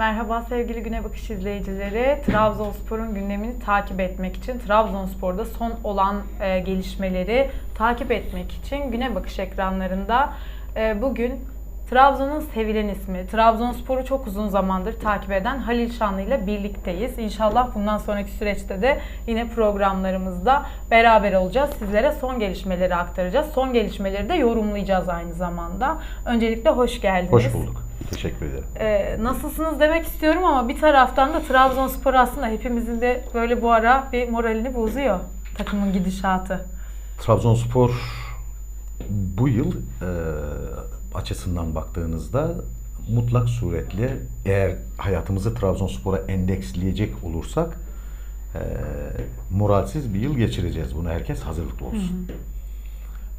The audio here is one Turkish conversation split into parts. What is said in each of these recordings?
Merhaba sevgili Güne Bakış izleyicileri. Trabzonspor'un gündemini takip etmek için, Trabzonspor'da son olan e, gelişmeleri takip etmek için Güne Bakış ekranlarında e, bugün Trabzon'un sevilen ismi, Trabzonspor'u çok uzun zamandır takip eden Halil Şanlı ile birlikteyiz. İnşallah bundan sonraki süreçte de yine programlarımızda beraber olacağız. Sizlere son gelişmeleri aktaracağız. Son gelişmeleri de yorumlayacağız aynı zamanda. Öncelikle hoş geldiniz. Hoş bulduk. Teşekkür ederim. Ee, nasılsınız demek istiyorum ama bir taraftan da Trabzonspor aslında hepimizin de böyle bu ara bir moralini bozuyor takımın gidişatı. Trabzonspor bu yıl e, açısından baktığınızda mutlak suretle eğer hayatımızı Trabzonspor'a endeksleyecek olursak e, moralsiz bir yıl geçireceğiz. Buna herkes hazırlıklı olsun.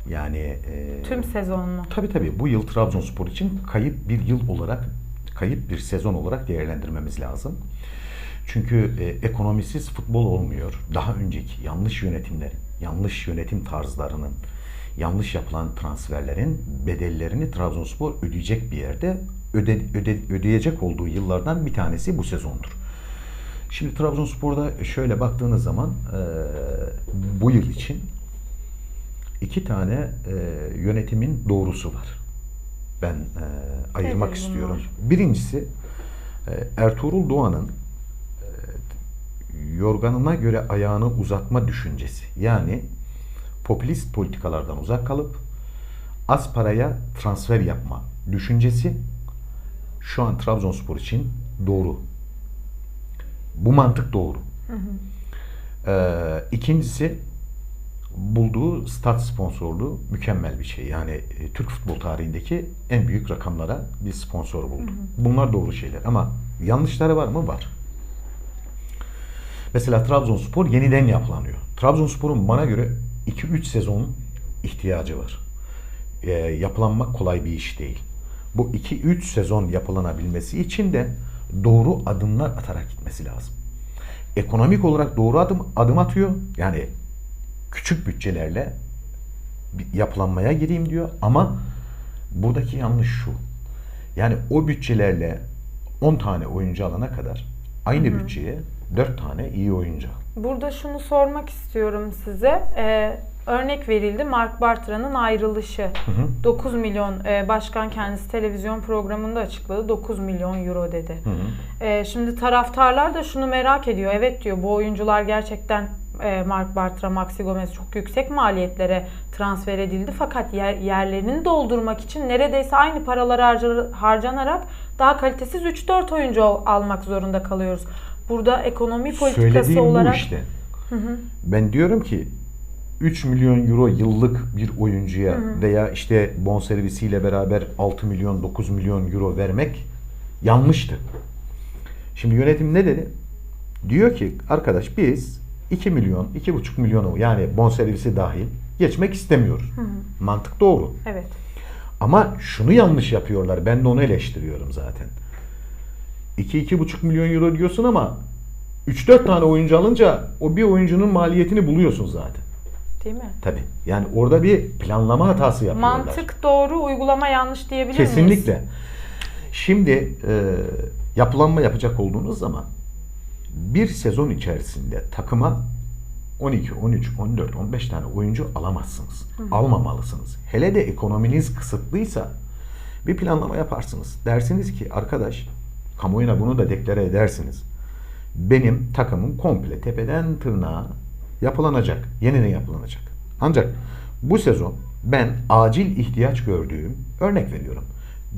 Yani e, Tüm sezonunu. Tabii tabii bu yıl Trabzonspor için kayıp bir yıl olarak, kayıp bir sezon olarak değerlendirmemiz lazım. Çünkü e, ekonomisiz futbol olmuyor. Daha önceki yanlış yönetimlerin, yanlış yönetim tarzlarının, yanlış yapılan transferlerin bedellerini Trabzonspor ödeyecek bir yerde öde, öde, ödeyecek olduğu yıllardan bir tanesi bu sezondur. Şimdi Trabzonspor'da şöyle baktığınız zaman e, bu yıl için iki tane e, yönetimin doğrusu var. Ben e, ayırmak Nedir istiyorum. bunlar? Birincisi e, Ertuğrul Doğan'ın e, yorganına göre ayağını uzatma düşüncesi. Yani popülist politikalardan uzak kalıp az paraya transfer yapma düşüncesi şu an Trabzonspor için doğru. Bu mantık doğru. Ee, ikincisi bulduğu stat sponsorluğu mükemmel bir şey. Yani e, Türk futbol tarihindeki en büyük rakamlara bir sponsor buldu. Bunlar doğru şeyler ama yanlışları var mı? Var. Mesela Trabzonspor yeniden yapılanıyor. Trabzonspor'un bana göre 2-3 sezon ihtiyacı var. Ee, yapılanmak kolay bir iş değil. Bu 2-3 sezon yapılanabilmesi için de doğru adımlar atarak gitmesi lazım. Ekonomik olarak doğru adım adım atıyor. Yani küçük bütçelerle yapılanmaya gireyim diyor ama buradaki yanlış şu. Yani o bütçelerle 10 tane oyuncu alana kadar aynı bütçeye 4 tane iyi oyuncu. Burada şunu sormak istiyorum size. Ee, örnek verildi Mark Bartra'nın ayrılışı. 9 milyon e, başkan kendisi televizyon programında açıkladı. 9 milyon euro dedi. Ee, şimdi taraftarlar da şunu merak ediyor. Evet diyor bu oyuncular gerçekten e, Mark Bartra, Maxi Gomez çok yüksek maliyetlere transfer edildi. Fakat yer, yerlerini doldurmak için neredeyse aynı paralar harca- harcanarak daha kalitesiz 3-4 oyuncu al- almak zorunda kalıyoruz. Burada ekonomi politikası Söylediğim olarak bu işte. Ben diyorum ki 3 milyon euro yıllık bir oyuncuya veya işte bonservisiyle beraber 6 milyon 9 milyon euro vermek yanlıştı. Şimdi yönetim ne dedi? Diyor ki arkadaş biz 2 milyon, 2,5 milyonu yani bonservisi dahil geçmek istemiyoruz. Mantık doğru. evet. Ama şunu yanlış yapıyorlar. Ben de onu eleştiriyorum zaten. 2-2,5 milyon euro diyorsun ama 3-4 tane oyuncu alınca o bir oyuncunun maliyetini buluyorsun zaten. Değil mi? Tabii. Yani orada bir planlama hatası yapıyorlar. Mantık doğru, uygulama yanlış diyebilir miyiz? Kesinlikle. Şimdi e, yapılanma yapacak olduğunuz zaman bir sezon içerisinde takıma 12, 13, 14, 15 tane oyuncu alamazsınız. Almamalısınız. Hele de ekonominiz kısıtlıysa bir planlama yaparsınız. Dersiniz ki arkadaş kamuoyuna bunu da deklare edersiniz. Benim takımım komple tepeden tırnağa yapılanacak. Yeniden yapılanacak. Ancak bu sezon ben acil ihtiyaç gördüğüm örnek veriyorum.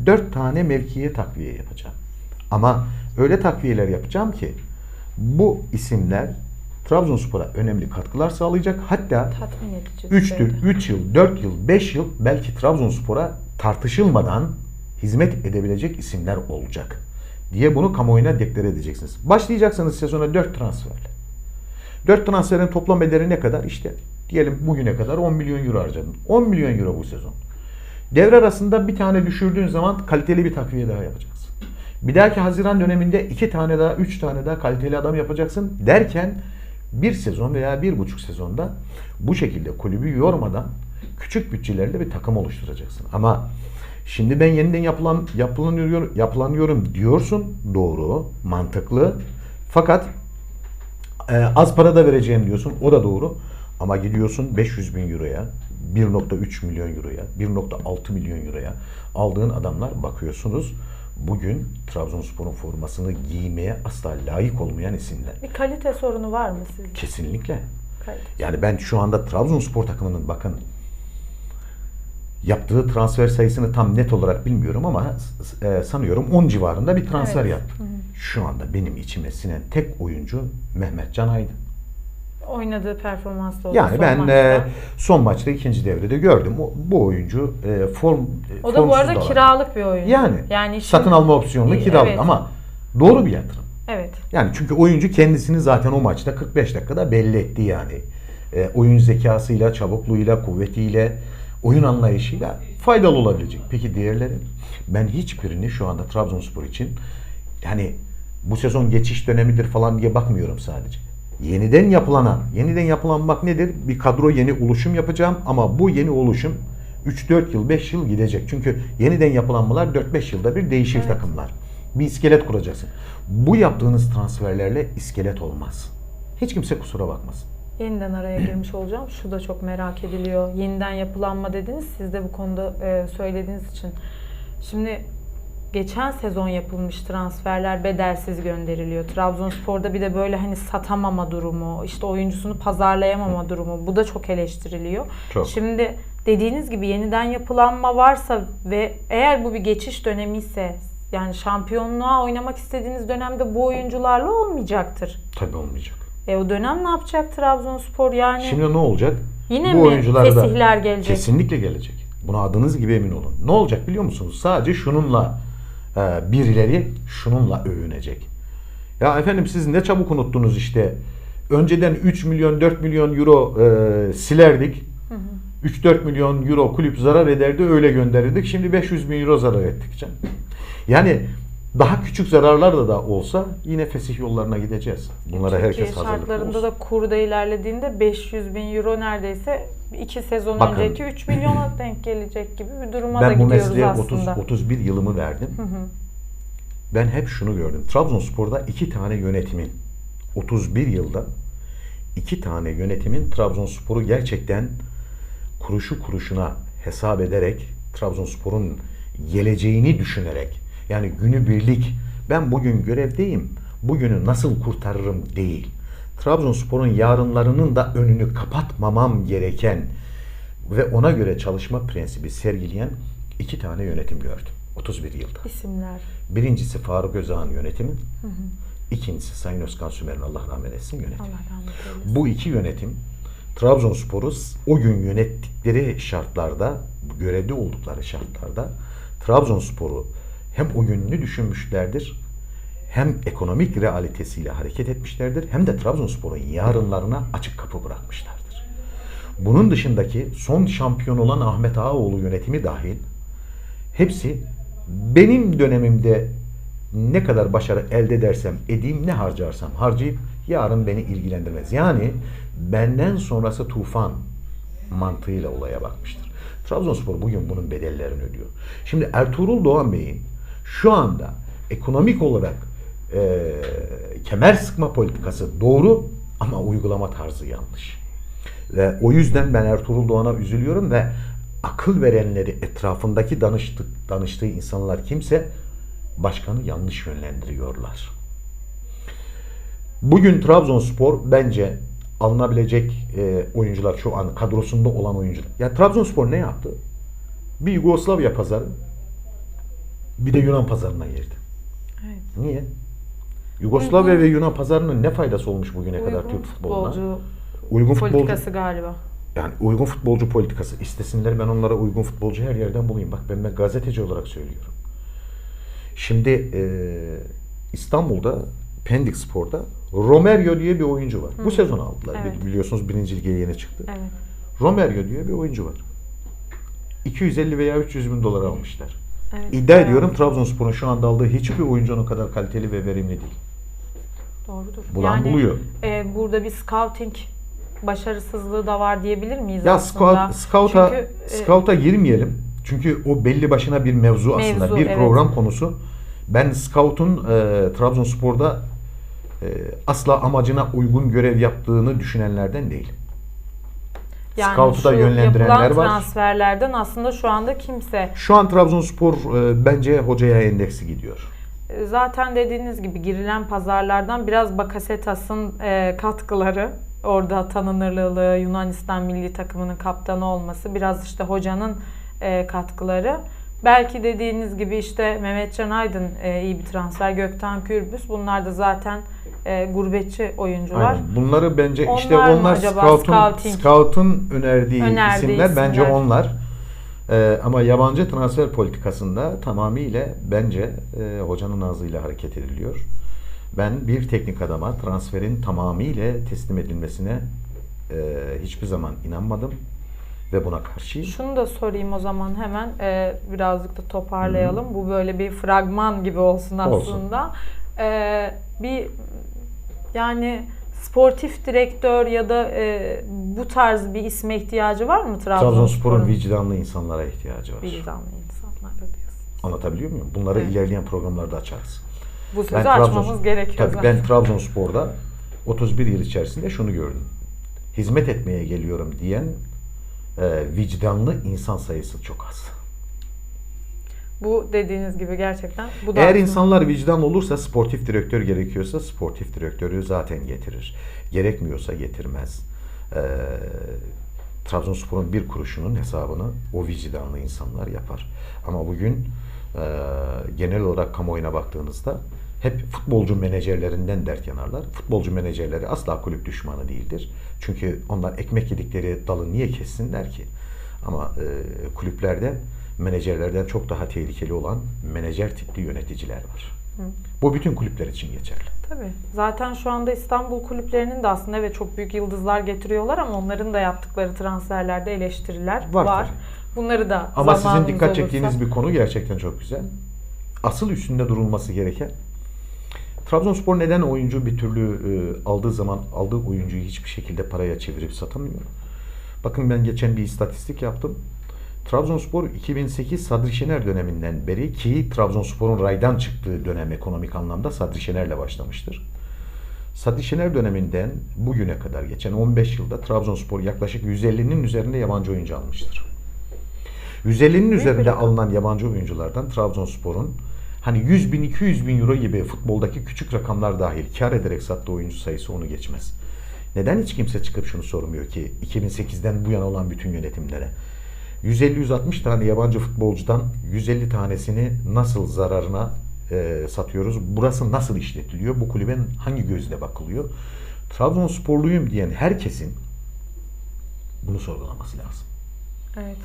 4 tane mevkiye takviye yapacağım. Ama öyle takviyeler yapacağım ki bu isimler Trabzonspor'a önemli katkılar sağlayacak. Hatta Tatmin edici. 3 düzeyde. 3 yıl, 4 yıl, 5 yıl belki Trabzonspor'a tartışılmadan hizmet edebilecek isimler olacak diye bunu kamuoyuna deklare edeceksiniz. Başlayacaksınız sezona 4 transferle. 4 transferin toplam bedeli ne kadar? İşte diyelim bugüne kadar 10 milyon euro harcadın. 10 milyon euro bu sezon. Devre arasında bir tane düşürdüğün zaman kaliteli bir takviye daha yapacaksın. Bir dahaki Haziran döneminde iki tane daha, üç tane daha kaliteli adam yapacaksın derken bir sezon veya bir buçuk sezonda bu şekilde kulübü yormadan küçük bütçelerle bir takım oluşturacaksın. Ama Şimdi ben yeniden yapılan yapılanıyor yapılanıyorum diyorsun. Doğru, mantıklı. Fakat e, az para da vereceğim diyorsun. O da doğru. Ama gidiyorsun 500 bin euroya, 1.3 milyon euroya, 1.6 milyon euroya aldığın adamlar bakıyorsunuz. Bugün Trabzonspor'un formasını giymeye asla layık olmayan isimler. Bir kalite sorunu var mı sizce? Kesinlikle. Kalite. Yani ben şu anda Trabzonspor takımının bakın yaptığı transfer sayısını tam net olarak bilmiyorum ama e, sanıyorum 10 civarında bir transfer Evet. yaptı. Şu anda benim içime sinen tek oyuncu Mehmet Can Aydın. Oynadığı performans da oldu Yani ben maçta. e, son maçta ikinci devrede gördüm. O, bu oyuncu e, form o da bu arada var. kiralık bir oyuncu. Yani, yani işin- satın alma opsiyonlu Evet. kiralık ama doğru bir yatırım. Evet. Yani çünkü oyuncu kendisini zaten o maçta 45 dakikada belli etti yani. E, oyun zekasıyla, çabukluğuyla, kuvvetiyle, oyun anlayışıyla faydalı olabilecek. Peki diğerleri? Ben hiçbirini şu anda Trabzonspor için yani bu sezon geçiş dönemidir falan diye bakmıyorum sadece. Yeniden yapılana, yeniden yapılan bak nedir? Bir kadro yeni oluşum yapacağım ama bu yeni oluşum 3-4 yıl, 5 yıl gidecek. Çünkü yeniden yapılanmalar 4-5 yılda bir değişir Evet. takımlar. Bir iskelet kuracaksın. Bu yaptığınız transferlerle iskelet olmaz. Hiç kimse kusura bakmasın. Yeniden araya girmiş olacağım. Şu da çok merak ediliyor. Yeniden yapılanma dediniz. Siz de bu konuda e, söylediğiniz için. Şimdi geçen sezon yapılmış transferler bedelsiz gönderiliyor. Trabzonspor'da bir de böyle hani satamama durumu, işte oyuncusunu pazarlayamama durumu. Bu da çok eleştiriliyor. Çok. Şimdi dediğiniz gibi yeniden yapılanma varsa ve eğer bu bir geçiş dönemi ise yani şampiyonluğa oynamak istediğiniz dönemde bu oyuncularla olmayacaktır. Tabii olmayacak. E o dönem ne yapacak Trabzonspor yani? Şimdi ne olacak? Yine bu mi oyuncular da fesihler gelecek? kesinlikle gelecek. Buna adınız gibi emin olun. Ne olacak biliyor musunuz? Sadece şununla e, birileri şununla övünecek. Ya efendim siz ne çabuk unuttunuz işte. Önceden 3 milyon 4 milyon euro e, silerdik. 3-4 milyon euro kulüp zarar ederdi öyle gönderirdik. Şimdi 500 bin euro zarar ettik canım. Yani daha küçük zararlar da da olsa yine fesih yollarına gideceğiz. Bunlara Türkiye herkes hazırlıklı şartlarında olsun. da kurda ilerlediğinde 500 bin euro neredeyse 2 sezon Bakın. önceki 3 milyona denk gelecek gibi bir duruma da Ben bu gidiyoruz mesleğe 30 aslında. 31 yılımı verdim. Ben hep şunu gördüm. Trabzonspor'da iki tane yönetimin 31 yılda iki tane yönetimin Trabzonspor'u gerçekten kuruşu kuruşuna hesap ederek Trabzonspor'un geleceğini düşünerek yani günübirlik ben bugün görevdeyim. Bugünü nasıl kurtarırım değil. Trabzonspor'un yarınlarının da önünü kapatmamam gereken ve ona göre çalışma prensibi sergileyen iki tane yönetim gördüm. 31 yılda. İsimler. Birincisi Faruk Özağ'ın yönetimi. İkincisi Sayın Özkan Sümer'in Allah rahmet etsin yönetimi. Allah rahmet eylesin. Bu iki yönetim Trabzonspor'u o gün yönettikleri şartlarda, görevde oldukları şartlarda Trabzonspor'u hem o gününü düşünmüşlerdir, hem ekonomik realitesiyle hareket etmişlerdir, hem de Trabzonspor'un yarınlarına açık kapı bırakmışlardır. Bunun dışındaki son şampiyon olan Ahmet Ağaoğlu yönetimi dahil hepsi benim dönemimde ne kadar başarı elde edersem edeyim, ne harcarsam harcayıp yarın beni ilgilendirmez. Yani benden sonrası tufan mantığıyla olaya bakmıştır. Trabzonspor bugün bunun bedellerini ödüyor. Şimdi Ertuğrul Doğan Bey'in şu anda ekonomik olarak e, kemer sıkma politikası doğru ama uygulama tarzı yanlış. Ve o yüzden ben Ertuğrul Doğan'a üzülüyorum ve akıl verenleri etrafındaki danıştık, danıştığı insanlar kimse başkanı yanlış yönlendiriyorlar. Bugün Trabzonspor bence alınabilecek e, oyuncular şu an kadrosunda olan oyuncular. Ya Trabzonspor ne yaptı? Bir Yugoslavya pazarı bir de Yunan pazarına girdi. Evet. Niye? Yugoslavya Uygun- ve Yunan pazarının ne faydası olmuş bugüne kadar Uygun Türk futboluna? futbolcu Uygun futbolcu. politikası galiba. Yani uygun futbolcu politikası istesinler ben onlara uygun futbolcu her yerden bulayım. Bak ben, ben gazeteci olarak söylüyorum. Şimdi e, İstanbul'da Pendik Spor'da Romerio diye bir oyuncu var. Bu sezon aldılar. Evet. Biliyorsunuz birinci lige yeni çıktı. Evet. Romerio diye bir oyuncu var. 250 veya 300 bin dolar almışlar. Evet. İddia ediyorum Trabzonspor'un şu anda aldığı hiçbir oyuncunun kadar kaliteli ve verimli değil. Doğrudur. Bulan yani, buluyor. e, burada bir scouting başarısızlığı da var diyebilir miyiz Ya aslında? scout, scout'a, Çünkü, e, scout'a girmeyelim. Çünkü o belli başına bir mevzu aslında. Mevzu, bir evet. program konusu. Ben Scout'un e, Trabzonspor'da e, asla amacına uygun görev yaptığını düşünenlerden değilim. Scout'u da yönlendirenler var. transferlerden aslında şu anda kimse Şu an Trabzonspor e, bence hocaya endeksi gidiyor. e, zaten dediğiniz gibi girilen pazarlardan biraz Bakasetas'ın e, katkıları orada tanınırlığı Yunanistan milli takımının kaptanı olması biraz işte hocanın e, katkıları. Belki dediğiniz gibi işte Mehmetcan Aydın e, iyi bir transfer, Gökten Kürbüz bunlar da zaten e, gurbetçi oyuncular. Aynen. Bunları bence Onlar işte onlar Scout'un scouting? Scout'un önerdiği, Önerdiği isimler, bence isimler. onlar. Ee, ama yabancı transfer politikasında tamamıyla bence e, hocanın ağzıyla hareket ediliyor. Ben bir teknik adama transferin tamamıyla teslim edilmesine e, hiçbir zaman inanmadım ve buna karşıyım. Şunu da sorayım o zaman hemen e, birazcık da toparlayalım. Bu böyle bir fragman gibi olsun Olsun. aslında. E, bir yani sportif direktör ya da e, bu tarz bir isme ihtiyacı var mı Trabzonspor'un? Trabzonspor'un vicdanlı insanlara ihtiyacı var. Vicdanlı insanlar diyorsun. Anlatabiliyor muyum? Bunları Evet. ilerleyen programlarda açarız. Bu sözü Ben açmamız gerekiyor Tabii zaten. ben Trabzonspor'da 31 yıl içerisinde şunu gördüm. Hizmet etmeye geliyorum diyen e, vicdanlı insan sayısı çok az. Bu dediğiniz gibi gerçekten. Bu da Eğer aslında- insanlar vicdan olursa sportif direktör gerekiyorsa sportif direktörü zaten getirir. Gerekmiyorsa getirmez. E, Trabzonspor'un bir kuruşunun hesabını o vicdanlı insanlar yapar. Ama bugün e, genel olarak kamuoyuna baktığınızda hep futbolcu menajerlerinden dert yanarlar. Futbolcu menajerleri asla kulüp düşmanı değildir. Çünkü onlar ekmek yedikleri dalı niye kessinler ki? Ama e, kulüplerde menajerlerden çok daha tehlikeli olan menajer tipli yöneticiler var. Bu bütün kulüpler için geçerli. Tabii. Zaten şu anda İstanbul kulüplerinin de aslında evet çok büyük yıldızlar getiriyorlar ama onların da yaptıkları transferlerde eleştiriler Var var. tabii. Bunları da Ama sizin dikkat olursa- çektiğiniz bir konu gerçekten çok güzel. Asıl üstünde durulması gereken Trabzonspor neden oyuncu bir türlü e, aldığı zaman aldığı oyuncuyu hiçbir şekilde paraya çevirip satamıyor? Bakın ben geçen bir istatistik yaptım. Trabzonspor 2008 Sadri Şener döneminden beri ki Trabzonspor'un raydan çıktığı dönem ekonomik anlamda Sadri Şener'le başlamıştır. Sadri Şener döneminden bugüne kadar geçen 15 yılda Trabzonspor yaklaşık 150'nin üzerinde yabancı oyuncu almıştır. 150'nin bir üzerinde alınan yabancı oyunculardan Trabzonspor'un hani 100 bin 200 bin euro gibi futboldaki küçük rakamlar dahil kar ederek sattığı oyuncu sayısı onu geçmez. Neden hiç kimse çıkıp şunu sormuyor ki 2008'den bu yana olan bütün yönetimlere? 150-160 tane yabancı futbolcudan 150 tanesini nasıl zararına e, satıyoruz? Burası nasıl işletiliyor? Bu kulüben hangi gözle bakılıyor? Trabzonsporluyum diyen herkesin bunu sorgulaması lazım. Evet.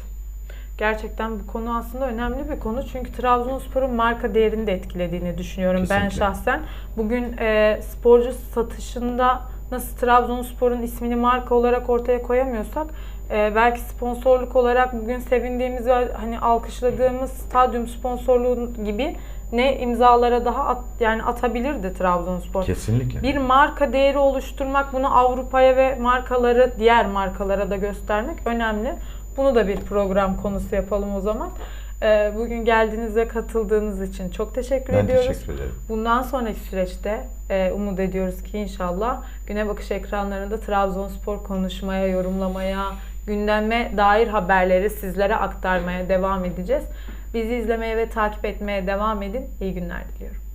Gerçekten bu konu aslında önemli bir konu. Çünkü Trabzonspor'un marka değerini de etkilediğini düşünüyorum ben Kesinlikle. şahsen. Bugün e, sporcu satışında nasıl Trabzonspor'un ismini marka olarak ortaya koyamıyorsak e, belki sponsorluk olarak bugün sevindiğimiz ve hani alkışladığımız stadyum sponsorluğu gibi ne imzalara daha at, yani atabilirdi Trabzonspor. Kesinlikle. Bir marka değeri oluşturmak, bunu Avrupa'ya ve markaları, diğer markalara da göstermek önemli. Bunu da bir program konusu yapalım o zaman. Ee, Bugün geldiğiniz ve katıldığınız için çok teşekkür ben ediyoruz. teşekkür ederim. Bundan sonraki süreçte e, umut ediyoruz ki inşallah Güne Bakış ekranlarında Trabzonspor konuşmaya, yorumlamaya, gündeme dair haberleri sizlere aktarmaya devam edeceğiz. Bizi izlemeye ve takip etmeye devam edin. İyi günler diliyorum.